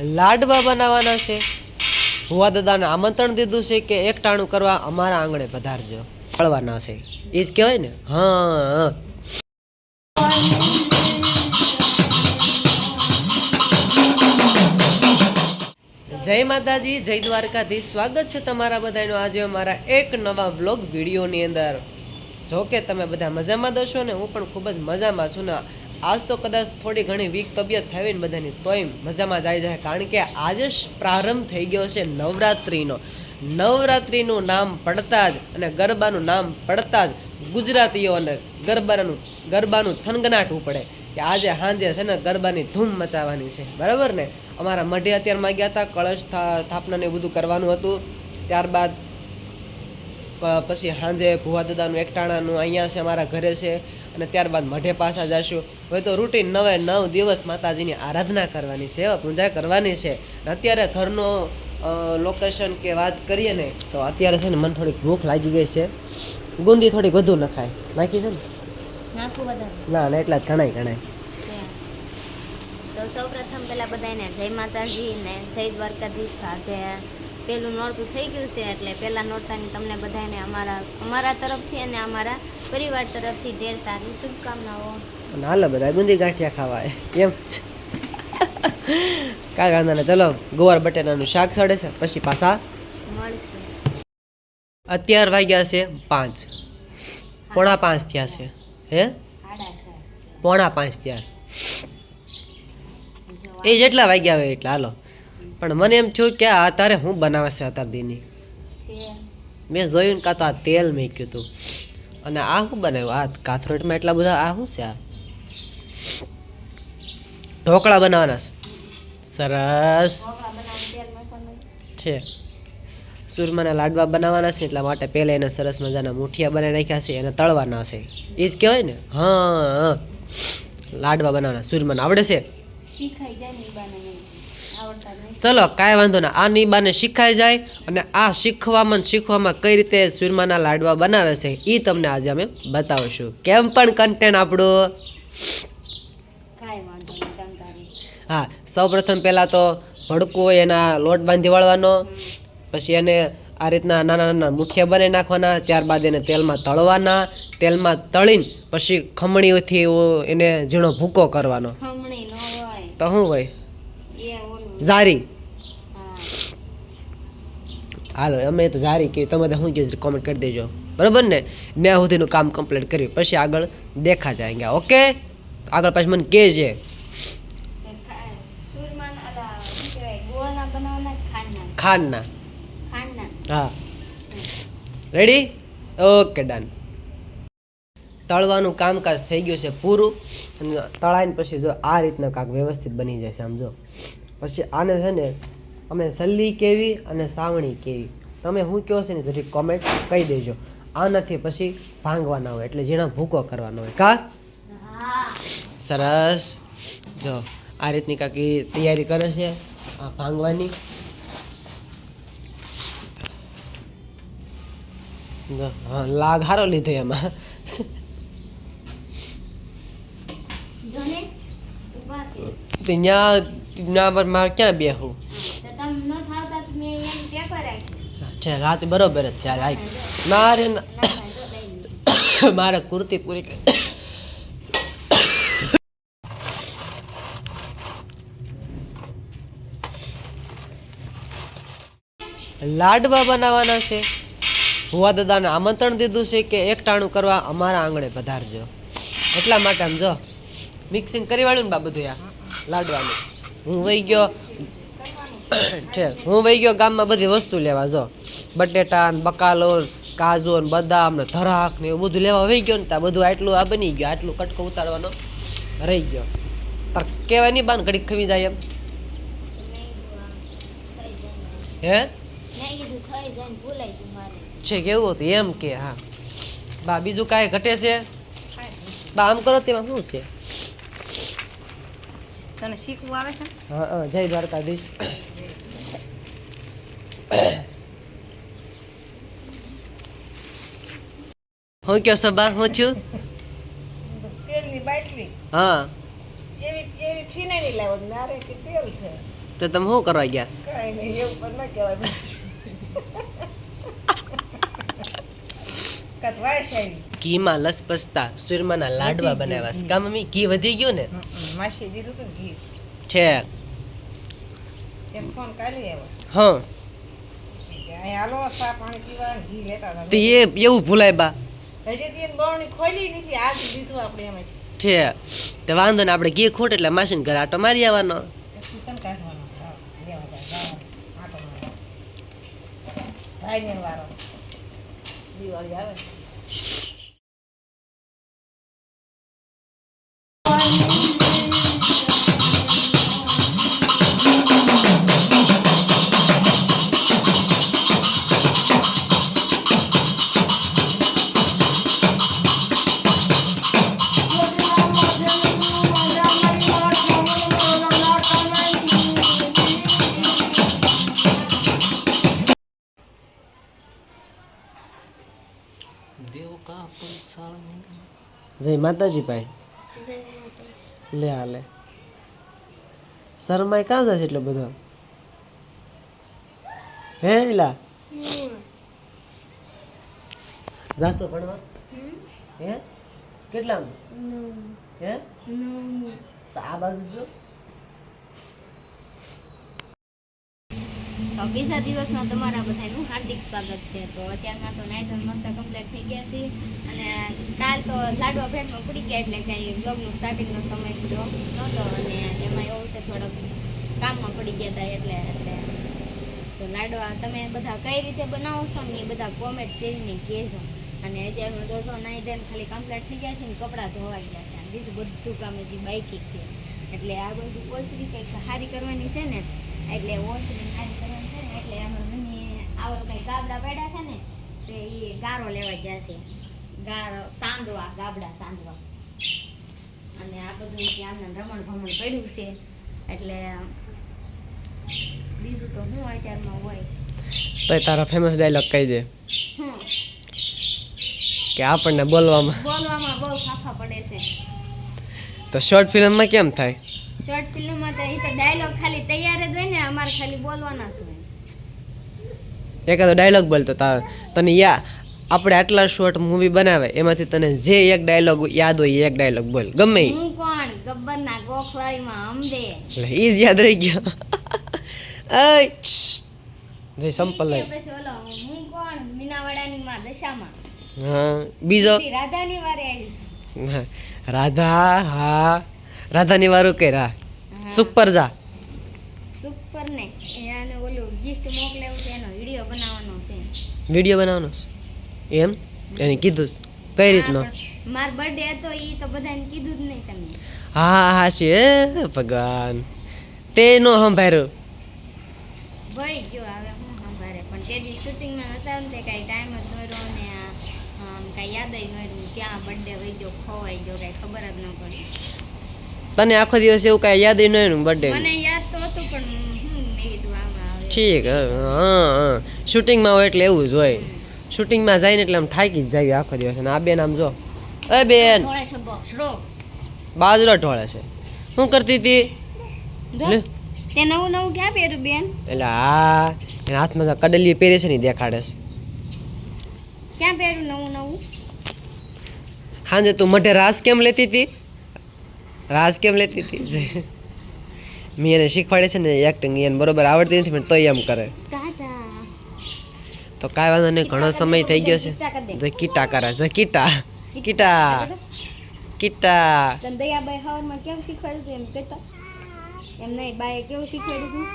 લાડવા બનાવવાના છે. ભુવા દાદાને આમંત્રણ દીધું છે કે એક ટાણું કરવા અમારા આંગણે પધારજો. મળવાના છે. એ જ કહેવાય ને? હા. જય માતાજી, જય દ્વારકાથી સ્વાગત છે તમારા બધાનું આજે અમારા એક નવા વ્લોગ વિડીયોની અંદર. જો કે તમે બધા મજામાં દોશો ને? હું પણ ખૂબ જ મજામાં છું ને. આજ તો કદાચ થોડી ઘણી વીક તબિયત થઈ ને બધાની, તોય મજામાં જાય જાય કારણ કે આજે જ પ્રારંભ થઈ ગયો છે નવરાત્રિનો. નવરાત્રિનું નામ પડતા જ અને ગરબાનું નામ પડતા જ ગુજરાતીઓને ગરબાનું ગરબાનું થનગનાટ ઉપડે કે આજે સાંજે છે ને ગરબાની ધૂમ મચાવવાની છે. બરાબર ને? અમારા મઢે અત્યારમાં ગયા હતા કળશ સ્થાપનાને એવું બધું કરવાનું હતું. ત્યારબાદ પછી સાંજે ભુવા દાદાનું એકટાણાનું અહીંયા છે, અમારા ઘરે છે. અને ત્યારબાદ મઢે પાછા જશું. હવે તો રૂટીન નવે નવ દિવસ માતાજીની આરાધના કરવાની છે પૂજા કરવાની છે. અત્યારે ઘરનો લોકેશન કે વાત કરીએ ને તો અત્યારે છે ને મને થોડીક ભૂખ લાગી ગઈ છે. ગુંદી થોડીક વધુ નખાય. નાખી છે ને? ના ના એટલા જ ઘણાય ઘણાય. તો સૌ પ્રથમ પહેલા બધાને જય માતાજી ને જય દ્વારકાધીશ આજે પેલું નોરતું થઈ ગયું છે એટલે પહેલા નોરતાની તમને બધાને અમારા અમારા તરફથી અને અમારા પરિવાર તરફથી ઢેર સારી શુભકામનાઓ. અને હાલો બધા ગુંદી ગાંઠિયા ખાવા એમ. કાંઈ વાંધો નહીં. ચલો ગોવાર બટેટાનું શાક સડે છે. પછી પાછા મળશું. અત્યાર વાગ્યા છે પાંચ. પોણા પાંચ થયા છે. હે? પોણા પાંચ થયા છે. એ જેટલા વાગ્યા હોય એટલા. હાલો. પણ મને એમ થયું કે આ તારે હું બનાવે છે અત્યાર દીની? મેં જોયું ને કાં તો આ તેલ મેક્યું હતું અને આ શું બનાવ્યું? આ કાથરોટમાં એટલા બધા આ શું છે આ? ઢોકળા બનાવવાના છે. સરસ. છે. સુરમાના લાડવા બનાવવાના છે એટલા માટે પહેલાં એને સરસ મજાના મુઠિયા બનાવી નાખ્યા છે એને તળવાના છે. એ જ કહેવાય ને? હા હા. લાડવા બનાવવાના સુરમાના. આવડે છે? શીખાઈ જાય આવડતા નહીં. ચલો કાંઈ વાંધો ના. આ નીબાને શીખાઈ જાય અને આ શીખવામાં શીખવામાં કઈ રીતે સુરમાના લાડવા બનાવે છે એ તમને આજે અમે બતાવશું. કેમ પણ કન્ટેન્ટ આપણું? કાંઈ વાંધો હા સૌપ્રથમ પહેલાં તો ભડકું એના લોટ બાંધી વાળવાનો પછી એને આ રીતના નાના નાના મુઠિયા બનાવી નાખવાના ત્યારબાદ એને તેલમાં તળવાના તેલમાં તળીને પછી ખમણીઓથી એને ઝીણો ભૂકો કરવાનો. ખમણી તો શું હોય? ઝારી હાલો અમે તો જારી કે તમે તો શું કહ્યું કોમેન્ટ કરી દેજો. બરાબર ને? ત્યાં સુધીનું કામ કમ્પ્લીટ કર્યું. પછી આગળ દેખા જાયંગે ઓકે? આગળ પછી મને કહે છે ખા- સુરમાન અલા શું કહેવાય ગોળના બનાવવાના કે ખાંડના? ખાંડના. ખાંડના. હા. રેડી ઓકે ડન તળવાનું કામકાજ થઈ ગયું છે પૂરું. અને તળાઈને પછી જો આ રીતના કાંક વ્યવસ્થિત બની જાય છે, આમ જો. પછી આને છે ને, અમે સલ્લી કેવી અને સાવણી કેવી. તમે શું કહો છો ને જરી કોમેન્ટ કહી દેજો. આનાથી પછી ભાંગવાના હોય, એટલે જેના ભૂકો કરવાનો હોય. કા? સરસ. જો, આ રીતની કાંક તૈયારી કરે છે, આ ભાંગવાની. લાગ હારો લીધો એમાં જોને ઊભા છે તો ત્યાં ત્યાં પર મારે ક્યાં બેહું ન છે રાત બરોબર જ છે આ મારે ના. ના. મારે કુર્તી પૂરી લાડવા બનાવવાના છે ભુવા દાદાને આમંત્રણ દીધું છે કે એકટાણું કરવા અમારા આંગણે પધારજો એટલા માટે આમ જો મિક્સિંગ કરી વાળું ને બા બધું આ લાડવાનું. હું વહી ગયો. છે, હું વહી ગયો ગામમાં બધી વસ્તુ લેવા, જો. બટેટા ને બકાલો કાજુ ને બદામ ને ધરાક ને એવું બધું લેવા વહી ગયો ને ત્યાં બધું આટલું આ બની ગયું, આટલું કટકો ઉતારવાનો. રહી ગયો. તાર કહેવાય નહીં બાન ઘડીક ખમી જાય એમ? હે? છે કેવું હતું? એમ કે, હા. બા, બીજું કાંઈ ઘટે છે? બા, આમ કરો તેમાં શું છે? તને શીખવું આવે છે? હા જય દ્વારકાધીશ. હું કયો સબા હું છું? તેલની બાટલી. હા. એવી એવી ફીનાની લાવો મારે કે તેલ છે. તો તમે શું કરવા ગયા? કાંઈ નહીં એવું પણ ન કહેવાય. છે આવી. ઘીમાં લસપસતા સુરમાના લાડવા બનાવ્યા છે. કા મમ્મી ઘી વધી ગયું ને? હમ. દીધું હતું ઘી. છે. એમ ફોન કાઢી આવ્યો હા. કે તો એ એવું ભૂલાય બા. છે. વાંધો ને આપણે ઘી ખોટ એટલે માસીને ઘરે આટો મારી આવવાનો. દિવાળી તને જય માતાજી ભાઈ. લે હાલે. શરમાય કાં જશે એટલો બધો? હે એલા જાશો ભણવા? હે? કેટલા હે? તો આ બાજુ જો. બીજા દિવસમાં તમારા બધાનું હાર્દિક સ્વાગત છે. તો અત્યારમાં તો નાઈ ધોઈને મસ્ત કમ્પ્લીટ થઈ ગયા છે અને કાલ તો લાડવા ભેટમાં પડી ગયા એટલે કાંઈ બ્લોગનું સ્ટાર્ટિંગનો સમય પૂરો નહોતો અને એમાં એવું છે થોડોક કામમાં પડી ગયા હતા એટલે એટલે તો લાડવા તમે બધા કઈ રીતે બનાવો છો ને એ બધા કોમેન્ટ કરીને કહેજો. અને અત્યારમાં જો નાઈ ધોઈને ખાલી કમ્પ્લીટ થઈ ગયા છે ને કપડાં ધોવાઈ ગયા છે. અને બીજું બધું કામ હજી બાઇકિંગ છે. એટલે આ બધું ઓછરી કંઈક સારી કરવાની છે ને એટલે ઓછરી એટલે મને આવો કંઈ ગાબડા પડ્યા છે ને તો એ ગારો લેવા ગયા છે ગારો સાંદવા ગાબડા સાંદવા. અને આ બધું ત્યાં રમણ ભમણ પડ્યું છે. એટલે બીજું તો હું અત્યારમાં હોય. તો તારો ફેમસ ડાયલોગ કહી દે. કે આપણને બોલવામાં. બોલવામાં બહુ ફાફા પડે છે. તો શોર્ટ ફિલ્મમાં કેમ થાય? શોર્ટ ફિલ્મમાં તો એ તો ડાયલોગ ખાલી તૈયાર જ હોય ને અમારે ખાલી બોલવાના જ હોય. એકાદો ડાયલોગ બોલતો તા તને યા આપણે આટલા શોર્ટ મૂવી બનાવે એમાંથી તને જે એક ડાયલોગ યાદ હોય એક ડાયલોગ બોલ. ગમે. હું કોણ? ગબ્બરના ગોખવાળીમાં અમદે એટલે ઈ જ યાદ રહી ગયો. અય જે જય સંપલ પછી ઓલો હું કોણ? મીનાવાડાની માં દશામાં. હા બીજો? રાધાની વારે આવીશ. રાધા હા. રાધાની વારું કે રા સુપર જા. સુપર ને એને ઓલું ગિફ્ટ મોકલેવું છે એનો વીડિયો બનાવવાનો છે. વીડિયો બનાવવાનો છે? એમ? એને કીધું કઈ રીતનો? માર બર્થડે હતો ઈ તો બધાને કીધું જ નહીં તમે. હા હા છે ભગવાન. તે નો સંભાળ્યું. ભાઈ ગયો હવે હું સંભાળે. પણ તે દી શૂટિંગમાં હતા ને કાંઈ ટાઈમ જ નહોતો ને કાંઈ યાદ જ નહોતું ક્યાં બર્થડે વઈ ગયો ખોવાઈ ગયો કાઈ ખબર જ ન પડી. તને આખો દિવસ એવું કઈ યાદ ન હોય બર્થડે મને યાદ તો હતું પણ ઠીક હા હા શૂટિંગમાં હોય એટલે એવું જ હોય. શૂટિંગમાં જાય ને એટલે આમ થાકી જ જાય આખો દિવસ. અને આ બેન આમ જો. એ બેન. બાજરો ઢોળે છે. શું કરતી હતી? તે નવું નવું ક્યાં પહેર્યું બેન? એટલે આ એના હાથમાં કડલી પહેરે છે ને દેખાડે છે. ક્યાં પહેર્યું નવું નવું? સાંજે તું મઢે રાસ કેમ લેતી હતી? રાસ કેમ લેતી હતી? મેં એને શીખવાડે છે ને એક્ટિંગ એને બરોબર આવડતી નથી પણ તોય એમ કરે. તો કાંઈ વાંધો નહીં ઘણો સમય થઈ ગયો છે. જે કીટા કરે જે કીટા કીટા કીટા. તને દયાબાઈ કેવું શીખવાડ્યું હતું એમ કહેતા? એમ નહીં બાએ કેવું શીખવાડ્યું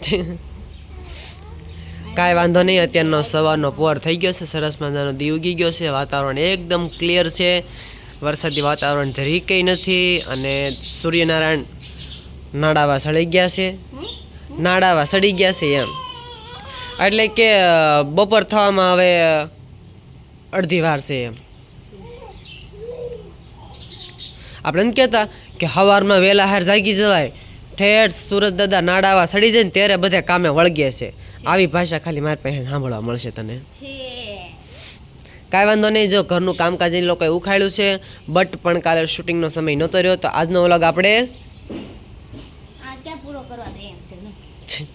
હતું કાંઈ વાંધો નહીં અત્યારનો સવારનો પોર થઈ ગયો છે સરસ મજાનો દી ઉગી ગયો છે વાતાવરણ એકદમ ક્લિયર છે. વરસાદી વાતાવરણ જરી કંઈ નથી અને સૂર્યનારાયણ નાડાવા સળી ગયા છે? નાડાવા સડી ગયા છે એમ. એટલે કે બપોર થવામાં હવે અડધી વાર છે એમ. આપણે એમ કહેતા કે સવારમાં વહેલા હાર જાગી જવાય. ઠેઠ સુરત દાદા નાડાવા સડી જાય ને ત્યારે બધા કામે વળગે છે. આવી ભાષા ખાલી મારી પાસે સાંભળવા મળશે તને. કાંઈ વાંધો નહીં જો ઘરનું કામકાજ એ લોકોએ ઉખાડ્યું છે. બટ પણ કાલે શૂટિંગનો સમય નહોતો રહ્યો તો આજનો વ્લોગ આપણે ક્યાં પૂરો કરવા દે એમ છે.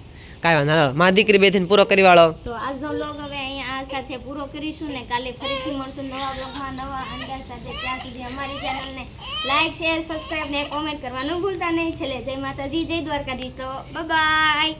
કાંઈ વાંધો ના મારી દીકરી બેથી પૂરો કરી વાળો. તો આજનો વ્લોગ હવે અહીંયા આ સાથે પૂરો કરીશું ને કાલે ફરીથી મળશું નવા વ્લોગમાં નવા અંદાજ સાથે. ત્યાં સુધી અમારી ચેનલને લાઈક શેર સબસ્ક્રાઇબ ને કોમેન્ટ કરવાનું ભૂલતા નહીં. છેલ્લે જય માતાજી જય દ્વારકાધીશ. તો બાય